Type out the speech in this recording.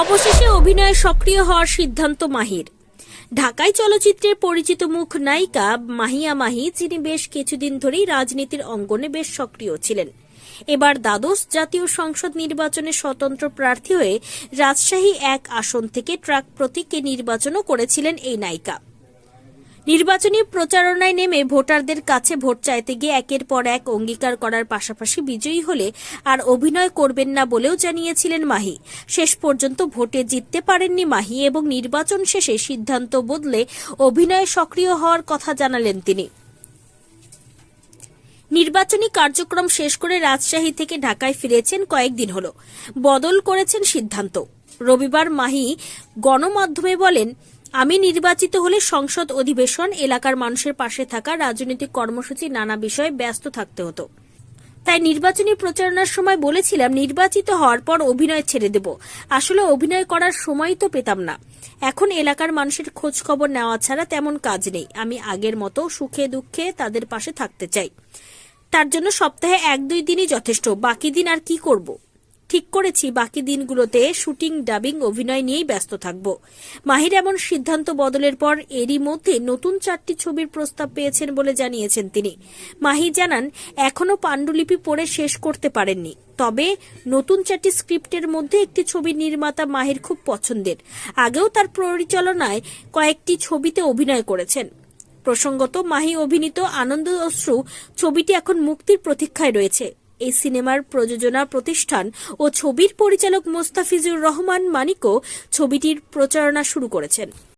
অবশেষে অভিনয়ে সক্রিয় হওয়ার সিদ্ধান্ত মাহির। ঢাকায় চলচ্চিত্রের পরিচিত মুখ নায়িকা মাহিয়া মাহি, যিনি বেশ কিছুদিন ধরেই রাজনীতির অঙ্গনে বেশ সক্রিয় ছিলেন। এবার দ্বাদশ জাতীয় সংসদ নির্বাচনে স্বতন্ত্র প্রার্থী হয়ে রাজশাহী এক আসন থেকে ট্রাক প্রতীকে নির্বাচনও করেছিলেন এই নায়িকা। নির্বাচনী প্রচারণায় নেমে ভোটারদের কাছে ভোট চাইতে গিয়ে একের পর এক অঙ্গীকার করার পাশাপাশি বিজয়ী হলে আর অভিনয় করবেন না বলেও জানিয়েছিলেন মাহি। শেষ পর্যন্ত ভোটে জিততে পারেননি মাহি এবং নির্বাচন শেষে সিদ্ধান্ত বদলে অভিনয়ে সক্রিয় হওয়ার কথা জানালেন তিনি। নির্বাচনী কার্যক্রম শেষ করে রাজশাহী থেকে ঢাকায় ফিরেছেন কয়েকদিন হল। বদল করেছেন সিদ্ধান্ত। রবিবার মাহি গণমাধ্যমে বলেন আমি নির্বাচিত হলে সংসদ অধিবেশন, এলাকার মানুষের পাশে থাকা রাজনৈতিক কর্মসূচি, নানা বিষয়ে ব্যস্ত থাকতে হতো। তাই নির্বাচনী প্রচারণার সময় বলেছিলাম, নির্বাচিত হওয়ার পর অভিনয় ছেড়ে দেব। আসলে অভিনয় করার সময় তো পেতাম না। এখন এলাকার মানুষের খোঁজ খবর নেওয়া ছাড়া তেমন কাজ নেই। আমি আগের মতো সুখে দুঃখে তাদের পাশে থাকতে চাই। তার জন্য সপ্তাহে এক দুই দিনই যথেষ্ট। বাকি দিন আর কি করব? ঠিক করেছি, বাকি দিনগুলোতে শুটিং, ডাবিং, অভিনয় নিয়েই ব্যস্ত থাকব। মাহির এমন সিদ্ধান্ত বদলের পর এরই মধ্যে নতুন চারটি ছবির প্রস্তাব পেয়েছেন বলে জানিয়েছেন তিনি। মাহি জানান, এখনও পাণ্ডুলিপি পড়ে শেষ করতে পারেননি। তবে নতুন চারটি স্ক্রিপ্টের মধ্যে একটি ছবির নির্মাতা মাহির খুব পছন্দের। আগেও তার পরিচালনায় কয়েকটি ছবিতে অভিনয় করেছেন। প্রসঙ্গত, মাহি অভিনীত আনন্দ অশ্রু ছবিটি এখন মুক্তির প্রতীক্ষায় রয়েছে। এই সিনেমার প্রযোজনা প্রতিষ্ঠান ও ছবির পরিচালক মোস্তাফিজুর রহমান মানিকও ছবিটির প্রচারণা শুরু করেছেন।